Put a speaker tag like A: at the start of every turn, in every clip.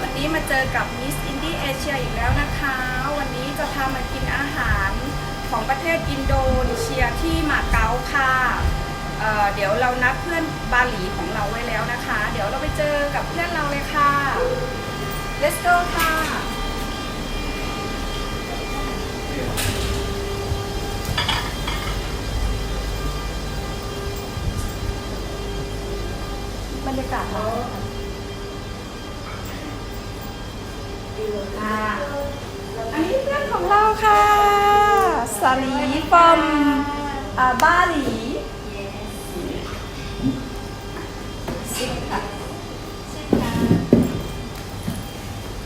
A: วันนี้มาเจอกับมิสอินดี้เอเชียอีกแล้วนะคะ วันนี้จะพามากินอาหารของประเทศอินโดนีเซียที่มาเก๊าค่ะเเดี๋ยวเรานัดเพื่อนบาหลีของเราไว้แล้วนะคะ เดี๋ยวเราไปเจอกับเพื่อนเราเลยค่ะ let's go ค่ะบรรยากาศเรา อันนี้เพื่อนของเราค่ะสาลีฟอมอ่าบาหลีซิค่ะ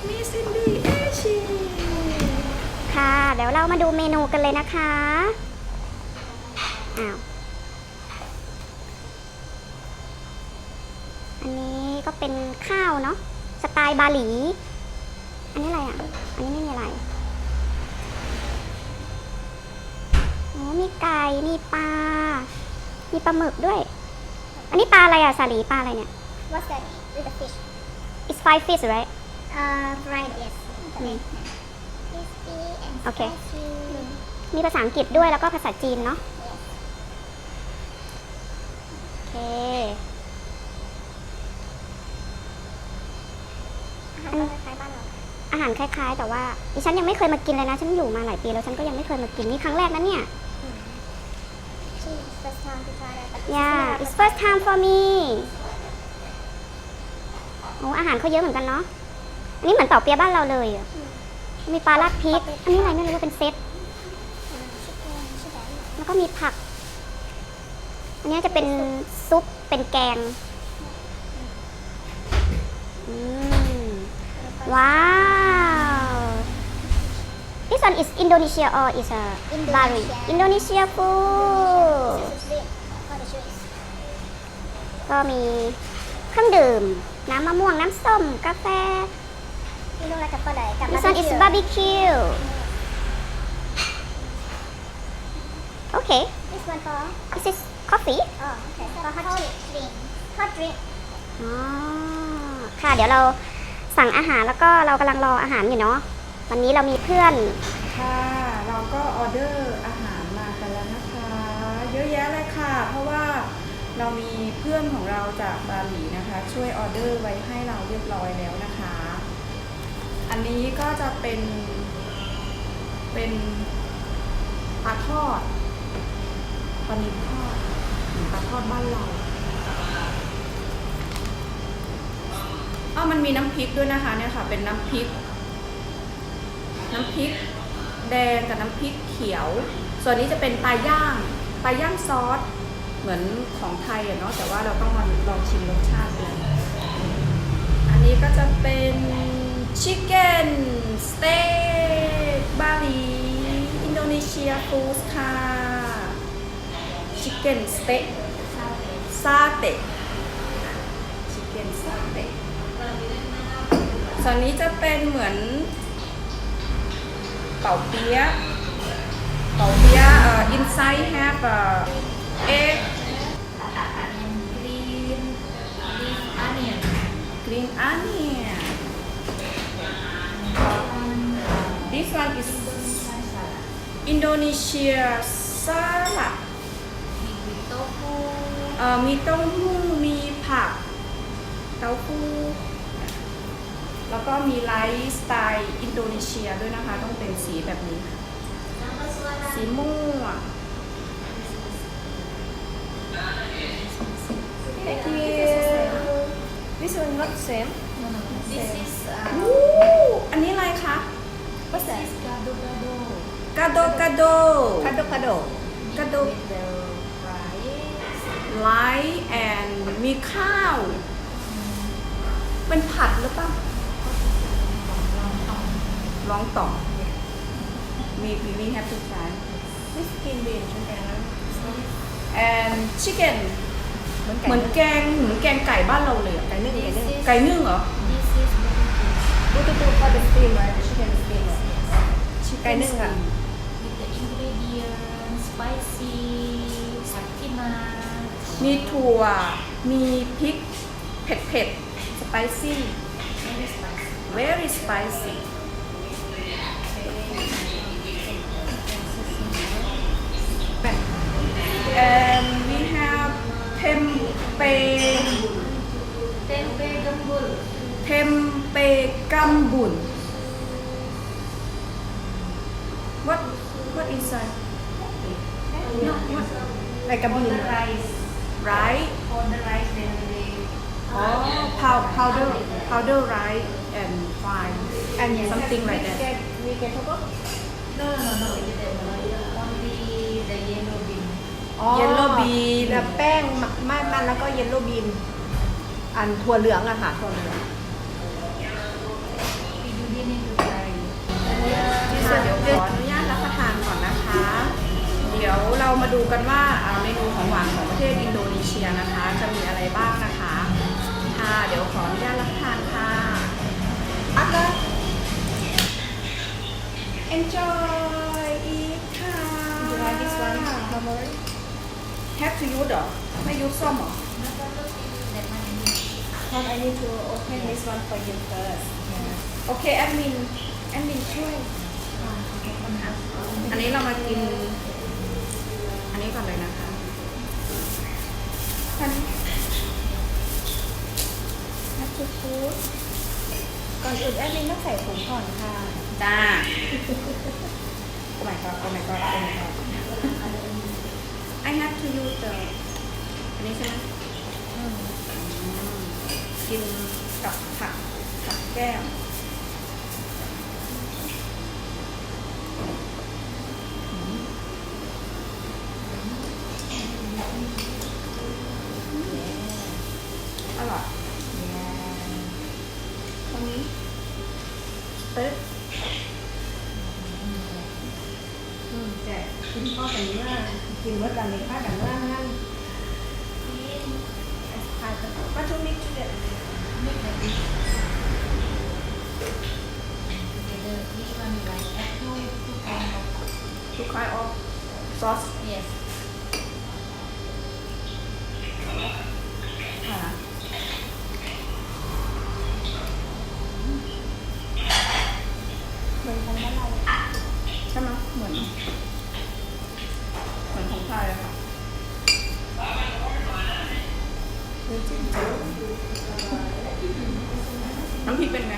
A: มีซินดี้เอชี
B: ค่ะ เดี๋ยวเรามาดูเมนูกันเลยนะคะ อ้าว อันนี้ก็เป็นข้าวเนาะ สไตล์บาหลี อันนี้อะไรอะ อันนี้ไม่มีอะไร โอ้มีไก่ มีปลา มีปลาหมึกด้วย อันนี้ปลาอะไรอะ สาลีปลาอะไรเนี่ย
C: What's that? With the fish.
B: It's five fish right
C: Uh, fried, yes.
B: Mm.
C: Crispy and
B: Okay.
C: spicy.
B: มีภาษาอังกฤษด้วยแล้วก็ภาษาจีนเนาะ โอเค
C: อาหารก็คล้ายๆบ้านเรา
B: อาหารคล้าย ๆ แต่ว่าดิฉันยังไม่เคยมากินเลยนะ ฉันอยู่มาหลายปีแล้วฉันก็ยังไม่เคยมากินนี่ครั้งแรกนะเนี่ย
C: She first time to try that. but it's
B: yeah
C: not
B: it's
C: the
B: first time for me โอ้อาหารเขาเยอะเหมือนกันเนาะอันนี้เหมือนเต่าเปียะบ้านเราเลยอะมีปลาราดพริก อันนี้อะไรไม่รู้ว่าเป็นเซต
C: chicken, chicken.
B: แล้วก็มีผัก อันนี้จะเป็นซุปเป็นแกง อืม ว้าว This one is Indonesia or is a Bali
C: Indonesia.
B: Indonesia food
C: This is big for the juice.
B: ก็มีเครื่องดื่ม น้ำมะม่วง น้ำส้ม กาแฟ
C: You know like a padai. kat
B: This one is
C: barbecue.
B: barbecue Okay
C: This one for
B: this is coffee
C: oh okay for hot drink. Hot drink.
B: อ๋อ ค่ะ เดี๋ยวเรา สั่งอาหารแล้วก็เรากำลังรออาหารอยู่เนาะวันนี้เรามีเพื่อน
A: ค่ะเราก็ออเดอร์อาหารมากันแล้วนะคะ เยอะแยะเลยค่ะ เพราะว่าเรามีเพื่อนของเราจากบาหลีนะคะ ช่วยออเดอร์ไว้ให้เราเรียบร้อยแล้วนะคะ อันนี้ก็จะเป็น เป็นปลาทอดปลานิลทอดหรือปลาทอดบ้านเรา อ้าวมันมีน้ำพริกด้วยนะคะเนี่ยค่ะ เป็นน้ำพริก น้ำพริกแดงกับน้ำพริกเขียว ส่วนนี้จะเป็นปลาย่างปลาย่างซอส เหมือนของไทยอะเนาะแต่ว่าเราต้องมาลองชิมรสชาติดูอันนี้ก็จะเป็นชิคเก้นสเต็กบาหลีอินโดนีเซียฟู้ดค่ะชิคเก้นสเต็กซาเต็ชิคเก้นซาเต็ ส่วนนี้จะเป็นเหมือน เป่าเปี๊ยะเป่าเปี๊ยะเอ่อ inside have a egg green green onion green onion this one is Indonesia salad เอ่อมีเต้าหู้มีผัก เต้าหู้ แล้วก็มีไลฟ์สไตล์อินโดนีเซียด้วยนะคะ ต้องเป็นสีแบบนี้ค่ะสีม่วง Thank you
D: This one not same.
A: This is อันนี้อะไรคะ
D: What's that?
A: กาโดกาโด
D: Kado kado.
A: กาโดไลท์แอนมีข้าว เป็นผัดหรือเปล่า ลองต่อ มีมี have to try
D: This skin bean ใช่ไหมนะ
A: and chicken เหมือนแกงเหมือนแกงไก่บ้านเราเลยอะ
D: ไก่นึ่งไก่นึ่ง
A: ไก่นึ่งเหรอ
D: ดูดูดู for the steam right chicken steam ไก่นึ่งค่ะ
E: with the ingredients spicy sakima
A: มีถั่ว มีพริก เผ็ดเผ็ดสไปซี่
E: very spicy
A: And we have tempeh Tempe gambul. tempeh gambun. What what is that? No, what?
D: Like a bean.
E: rice.
A: Right?
E: On the rice then they.
A: oh pow- powder powder rice and fine
D: and
A: something like that
D: get we get cocoa
E: No, no, no, no vegetable. Only the yellow bean.
D: อ๋อ
A: yellow bean
D: แล้วแป้งมันมันแล้วก็เยลโล่บีนอันถั่วเหลืองอะค่ะถั่วเหลือง
E: You didn't need to try.
A: ค่ะเดี๋ยวขออนุญาตรับประทานก่อนนะคะ เดี๋ยวเรามาดูกันว่าอ่าเมนูของหวานของประเทศอินโดนีเซียนะคะ จะมีอะไรบ้างนะคะค่ะ เดี๋ยวขออนุญาตรับประทานค่ะ
D: อักกะ
A: enjoy eat ค่ะ
D: you like this one Mama?
A: have to use เหรอไม่ยุดส้มเหรอ
E: That one.
D: Mom, I need to open this one for you first
A: โอเคแอดมินแอดมินช่วยอันนี้เรามากิน อันนี้ก่อนเลยนะคะ อันนี้
D: นักชุดฟูดก่อนอื่นแอดมินต้องใส่ถุงก่อนค่ะ
A: จ้า Oh my god Oh my god Oh my god I have to use the อันนี้ใช่ไหมอืมกินกับผักผักแก้ม
D: กินเมื่อตอนนี้ป้าแต่เมื่อนั่นทานกันป้าชุมิกชุดเด็ด
E: Together, which one you like? Add two, two kind of.
A: ทุกคายออฟซอส
E: Yes.
A: ค่ะ
D: เหมือนของบ้านเรา
A: ใช่ไหมเหมือน เหมือนของไทยอะ ค่ะน้ำพริกเป็นไง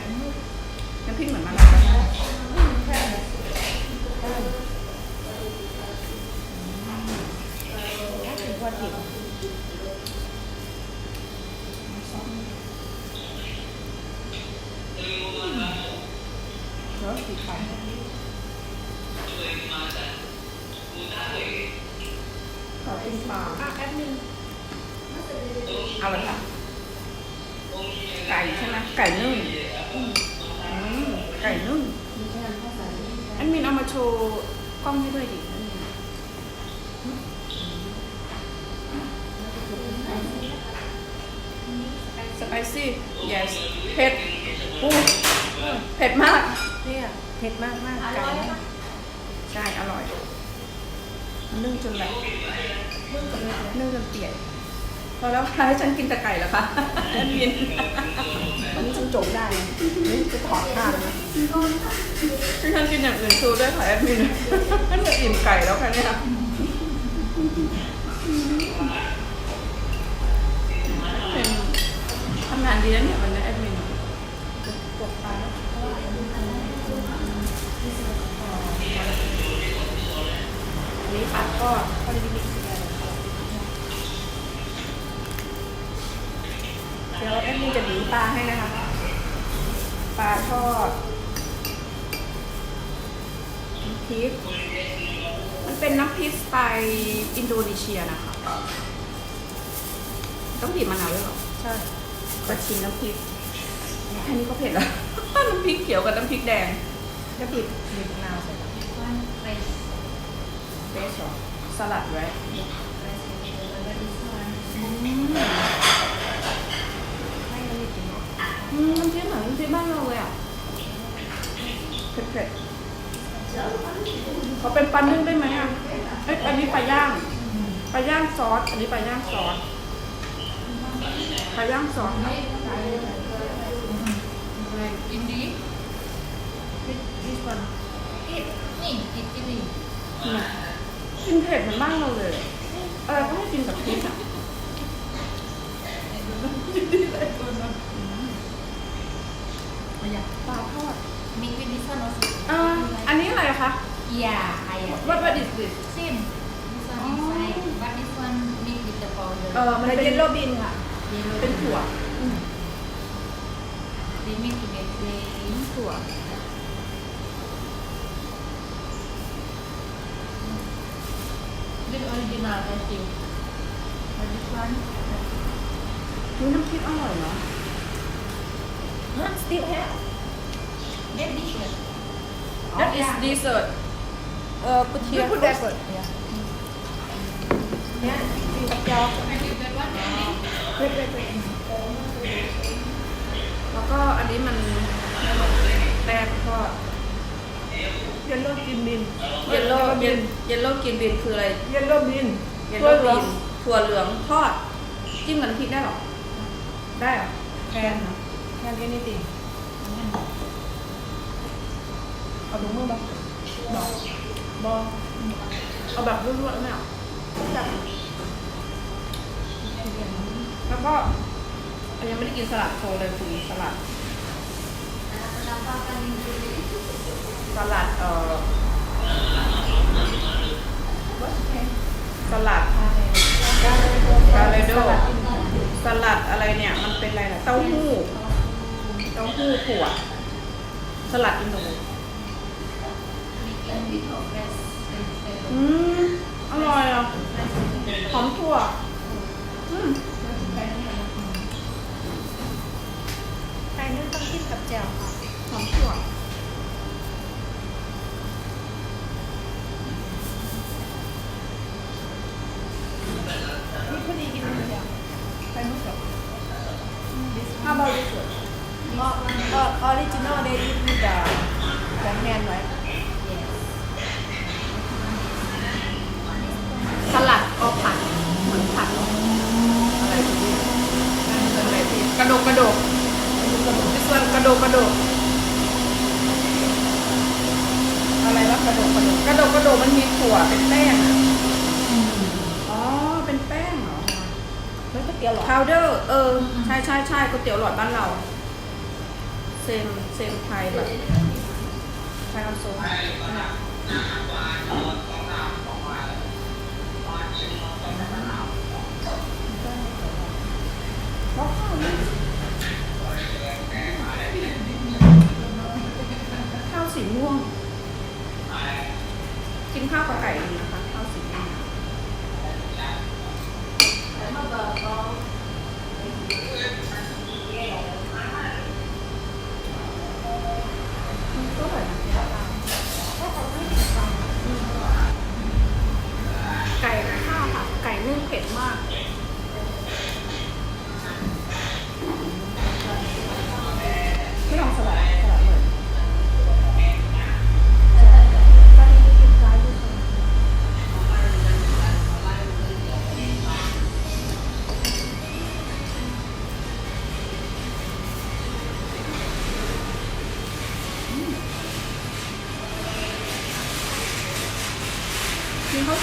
A: ไก่ใช่ไหมไก่นึ่งอืมไก่นึ่งอันมินเอามาโชว์กล้องให้ด้วยดิอันมินสไปซี่ yes เผ็ดอู้เผ็ดมาก
D: เนี่ยเผ็ดมากมากไก่
A: ใช่ อร่อย นึ่งจนแบบนึ่งจนเปียก พอแล้วค่ะให้ฉันกินแต่ไก่แล้วค่ะแอดมิน
D: วันนี้ฉันจบได้นะนี่จะถอดผ้าเลยนะ
A: ให้ฉันกินอย่างอื่นชูด้วยค่ะแอดมินฉันจะอิ่มไก่แล้วค่ะเนี่ย โดนีเซียนะคะ ต้องบีบมะนาวด้วยเหรอ
D: ใช่
A: ขอชิมน้ำพริกแค่นี้ก็เผ็ดแล้ว น้ำพริกเขียวกับน้ำพริกแดง
D: ก็บีบบีบมะนาวใส่
E: One fresh,
A: เบสหรอสลัดไว้
E: fresh vegetable. But this one,
D: ให้มันมีกลิ่น
A: อืมน้ำพริกเหมือนน้ำพริกบ้านเราเลยอะเผ็ดๆเขาเป็นปลานึ่งได้ไหมอะเอ้ยอันนี้ปลาย่าง ปลาย่างซอส อันนี้ปลาย่างซอสปลาย่างซอส
E: Indi,
D: this one
E: eat, nih, eat ini.
A: กินเผ็ดเหมือนบ้านเราเลยอะไรก็ให้กินกับพริกอะปลาทอด
E: Mix with this one also.
A: อ่าอันนี้อะไรคะ
E: Yeah, I am.
A: What what is this
E: Same. This one inside, but this one mix with the powder.
A: เออมันเป็น
D: เยลโล่บินค่ะ
E: Yellow
A: เป็นถั่ว
E: They mix together.
A: ถั่ว
E: This original, I think. But this one,
A: นี่น้ำพริกอร่อยเนาะ
D: ฮะสติลแฮะ
E: that dishes.
A: That is dessert เออปุเทีย
D: You put that First. Yeah. เนี่ยกินกับเจียว
A: เผ็ดเผ็ดเผ็ดแล้วก็อันนี้มันแป้งทอด
D: เยลโล่กินบิน
A: เยลโล่เยลเยลโล่กินบินคืออะไร
D: เยลโล่บิน
A: เยลโล่บินถั่วเหลืองทอดจิ้มกับน้ำพริกได้หรอ ได้เหรอ
D: แทนแทนแค่นี้ติเอาถุงมือบ้างบอกบอกเอาแบบรวดๆไม่เอา จับ
A: แล้วก็ยังไม่ได้กินสลัดโชว์เลยคุณสลัดสลัดเอ่อสลัดกาเลโดสลัดอะไรเนี่ย มันเป็นอะไรนะเต้าหู้เต้าหู้ถั่วสลัดอินโดอืม อร่อยอะหอมถั่วอืม
D: ไข่นึ่งต้องกินกับแจ่วค่ะ
A: หอมถั่ว
D: นี่พอดีกินกับแจ่วไข่มุกกับ
A: How about this one?
D: ออริจินอลเดย์อีทมีแต่ของแฮนไว้
E: Yes.
A: สลัดเอาผัด เหมือนผัดอะไรพวกนี้อะไรที่กระโดกกระโดกส่วนกระโดกกระโดก
D: อะไรวะกระดูกกระดูก
A: กระโดกกระโดกมันมี ถั่วเป็นแป้งอะอ๋อ เป็นแป้งเหรอ
D: แล้วก็เตี๋ยวหรอ
A: พาวเดอร์ เออ ใช่ใช่ใช่ก๋วยเตี๋ยวหลอดบ้านเรา เซม เซมไทยแบบไทยน้ำซุปแล้วข้าวนี่ข้าวสีม่วง กินข้าวกับไก่ดีนะคะข้าวสีแดง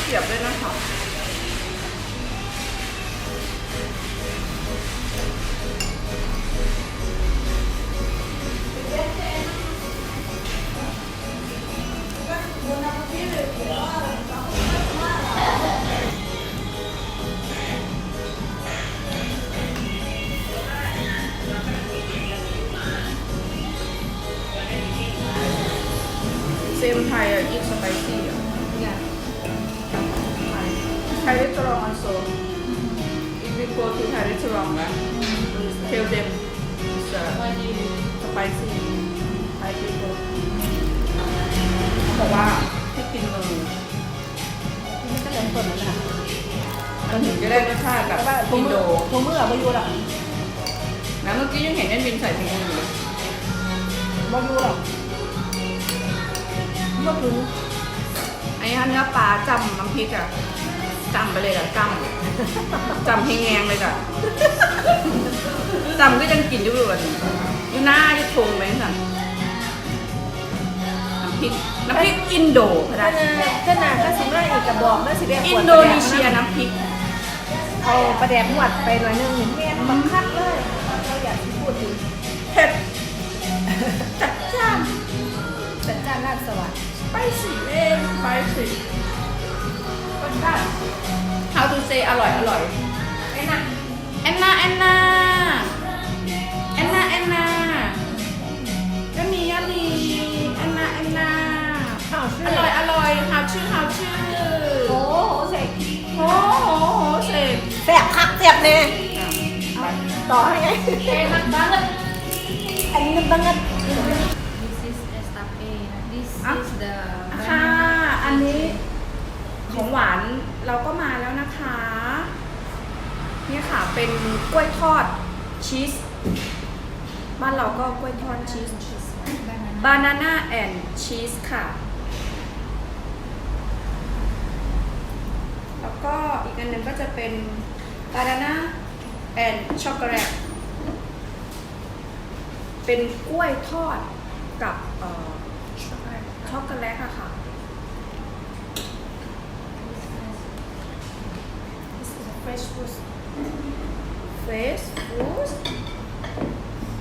A: เกรียบด้วยนะคะ ไทยรีสอร์ท also if we go to Thai restaurant นะ tell them it's uh,
E: Why do you do it?
A: spicy Thai people เขาบอกว่าให้กินมือ
D: นี่ก็เริ่มต้นแล้วค่ะ
A: มันถึงจะได้รสชาติแบบ
D: แต่ว่าถุ
A: อิ
D: ง
A: น
D: มื
A: โด
D: อถุงมือไม่อยู่หรอก
A: นะเมื่อกี้ยังเห็นแอดมินใส่ถุงมืออยู่เลย
D: ไม่อยู่หรอกไม่ถึง
A: ไอ้ฮะเนื้อปลาจำน้ำพริกอะ จำไปเลยอะจำจำให้แงงเลยอะจำก็ยังกินอยู่เลยอยู่หน้าอยู่ทงไหมสั่นน้ำพริกน้ำพริกอินโดก็ได้
D: ถ้านาถ้านาก็สิมาอีกกระบอกน่าสิได้
A: อินโดนีเซียน้ำพริก
D: เอาประแดกหวดไปหน่อยนึงเห็นแม่นบังคับเลยเราอยากพูดถึง
A: เผ็ดจัดจ้าน
D: จัดจ้านราชสวัสดิ์
A: ไปสิเองไปสิรสชาติ How to say อร่อยอร่อย
D: ไอ้น่ะ
A: แอนนาแอนนาแอนนาแอนนายัมมี่ยัมมี่แอนนาแอนนา
D: ข้าวชื่
A: อร่อยอร่อยหาวชื่อหาวชื่อ
D: โอ้โหเสก
A: โอ้โหโหเสร็จ
D: แสบคักแสบเนี่ยต่อให้ไงเอ็นักบังกันอันนี้นักบังกัน This is estape This is the
A: ค่ะอันนี้ ของหวานเราก็มาแล้วนะคะ เนี่ยค่ะเป็นกล้วยทอดชีส บ้านเราก็กล้วยทอดชีสบานาน่าแอนชีสค่ะ แล้วก็อีกอันหนึ่งก็จะเป็นบานาน่าแอนช็อกโกแลตเป็นกล้วยทอดกับช็อกโกแลตช็อกโกแลตอะค่ะ
D: fresh fruit
A: Face food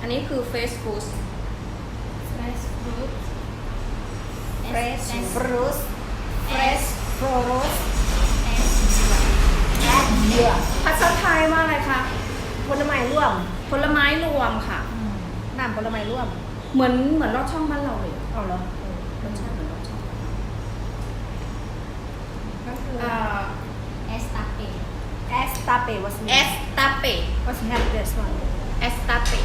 A: อันนี้คือ face food
D: fresh fruit
E: Fresh
D: fruit fresh fruit เยื่อ
A: ภาษาไทยว่าอะไรคะ
D: ผลไม้ร่วม
A: ผลไม้รวมค่ะ
D: น้ำผลไม้ร่วม
A: เหมือนเหมือนลอดช่องบ้านเราเลย
D: เอาเหรอ
A: รสชาติเหมือนลอดช่อง
D: ก็คือ
A: อ่า
E: Estape.
D: Estape was
A: Estape
D: was have this one
A: Estape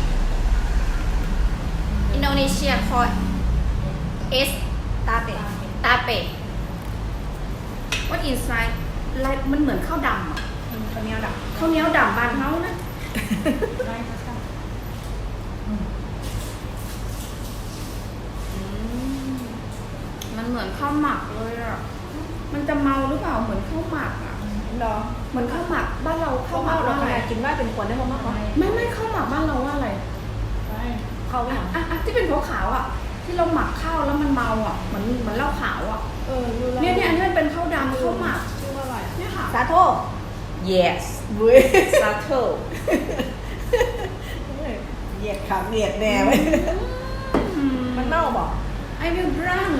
A: Indonesia called Estape Tape What inside like มันเหมือนข้าวดำอะ
D: ข้าวเหนียวด
A: ข้าวเหนียวดำบ้านเขานะำ
D: ได้ค่ะ
A: อืมมันเหมือนข้าวหมักเลยอะ มันจะเมาหรือเปล่าเหมือนข้าวหมักอะ
D: เหรอ
A: เหมือนข้าวหมักบ้านเราข้า
D: ข้าวว
A: หมั
D: เมากเรา
A: ว่า
D: ข
A: อะไร
D: นาดกินว่าเป็นขวดได้มั้งมั้ง
A: ไม่ไม่ข้าวหมักบ้านเราว่าอะไร
D: ข้าวไม่หรอ
A: อะอะที่เป็นขาวๆอะ ที่เราหมักข้าวแล้วมันเมาอะเหมือนเหมือนเหล้าขาวอะ
D: เออรู้แล้ว
A: เนี่ยเนี่ยอันนี้มันเป็นข้าวดำข้าวหมัก
D: ชื่อว่าอะไร
A: เนี่ยค่ะ
D: สาโท
A: yes
D: บุ้ย
A: ซาเทล
D: เหยียดขาเหยียดแน่ไว้มันเน่าบอก
A: I will drunk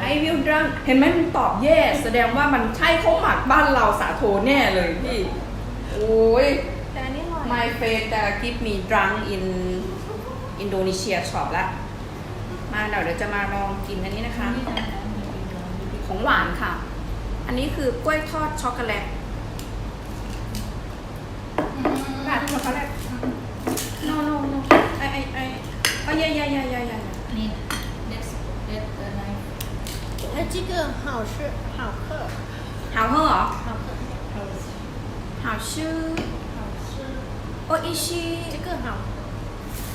D: ไอวิ
A: วดังเห็นไหมมันตอบเยสแสดงว่ามันใช่เขาหมักบ้านเราสาโทแน่เลยพี่ โอ้ย
D: แต่อันนี้อร่อย
A: my friend ต่กิฟมีดังอินอินโดนีเซียชอบละ มาเดี๋ยวเดี๋ยวจะมาลองกินอันนี้นะคะ ของหวานค่ะ อันนี้คือกล้วยทอดช็อกโกแลต
D: แบบช็อกโกแลต
A: no no no ไอไอไอไอ้ยา
D: ยยยยย 哎这个好吃好喝
A: 好喝哦，
D: 好喝好吃
A: 好吃。
D: 好吃
A: โออิชิ
D: 这个好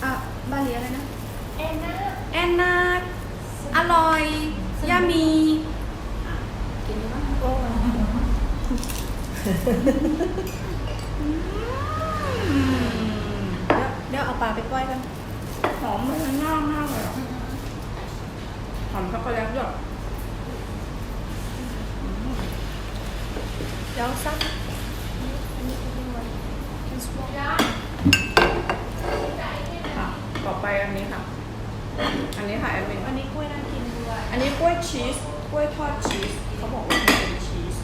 A: อ่ะบาลีอะไรนะ
D: แอนนา
A: แอนนาอร่อย ยามีอ่ะกินดูบ้าง
D: โอ้
A: อืม
D: เดี๋ยวเอาปลาไปก้อยกัน
A: หอมมันง่ายมากเลยอ่ะหอมช็อกโกแลตด้วย
D: ดี๋ยวซัก
A: ค่ะ ต่อไปอันนี้ค่ะ อันนี้ค่ะแอดมิน
D: อันนี้กล้วยน่ากินด้วย
A: อันนี้กล้วยชีส กล้วยทอดชีส เขาบอกว่ามันเป็นชีส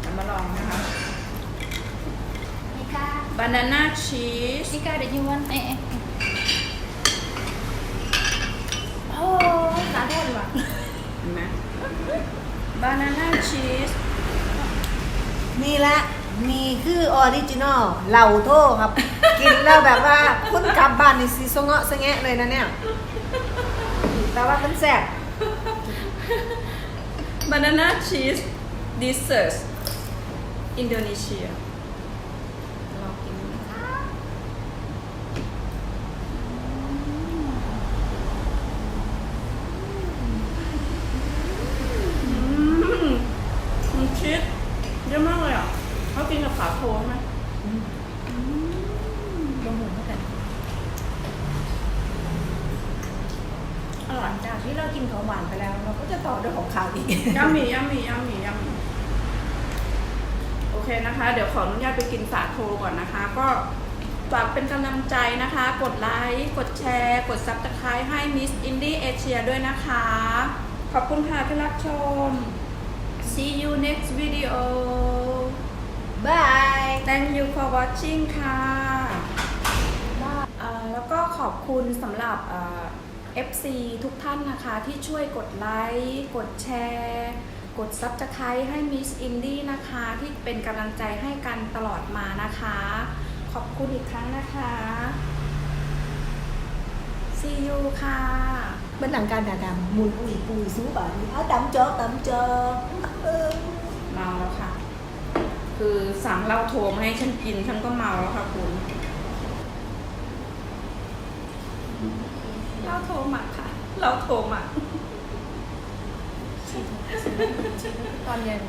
A: เรามาลองนะคะ
E: Nika.
A: บานาน่าชีส
E: Nika ada jualan. Eh, eh.
D: โอ้สาโทษดีกว่า
A: เห็นไหม บานาน่าชีส
F: นี่แหละนี่คือออริจินอลเหล่าโทครับ กินแล้วแบบว่าคุณกลับบ้านนี่สิสงเงาะสงแงะเลยนะเนี่ยแต่ว่ามันแซ่บ
A: banana cheese dessert อินโดนีเซียลองกินนะคะอืมมันชีสเยอะมากเลยอะเขากินกับขาโทใช่ไหม
D: ลงหมูเท่ากัน
A: อร่อย
D: จากที่เรากินของหวานไปแล้ว เราก็จะต่อด้ว ยของขาวอีก
A: ยัมมี่ยัมมี่ยัมมี่ยัมมี่โอเคนะคะ เดี๋ยวขออนุญาตไปกินสาโทก่อนนะคะ ก็ฝากเป็นกำลังใจนะคะ กดไลค์ กดแชร์ กด Subscribe ให้ Miss Indie Asia ด้วยนะคะ ขอบคุณค่ะที่รับชม see you next video
G: บาย
A: thank you for watching ค่ะเอ่อแล้วก็ขอบคุณสำหรับเอ่อ FC ทุกท่านนะคะที่ช่วยกดไลค์กดแชร์ กด Subscribe ให้ Miss Indie นะคะ ที่เป็นกำลังใจให้กันตลอดมานะคะ ขอบคุณอีกครั้งนะคะ see you ค่ะ
G: bên đằng ca đà đàm mùn ui cùi xuống bà đi áo đậm cho đậm cho
A: เมาแล้วค่ะ คือสั่งเหล้าโทรมาให้ฉันกิน ฉันก็เมาแล้วค่ะคุณ เหล้าโทรมาค่ะ เราโทรมา
E: ตอนเย็น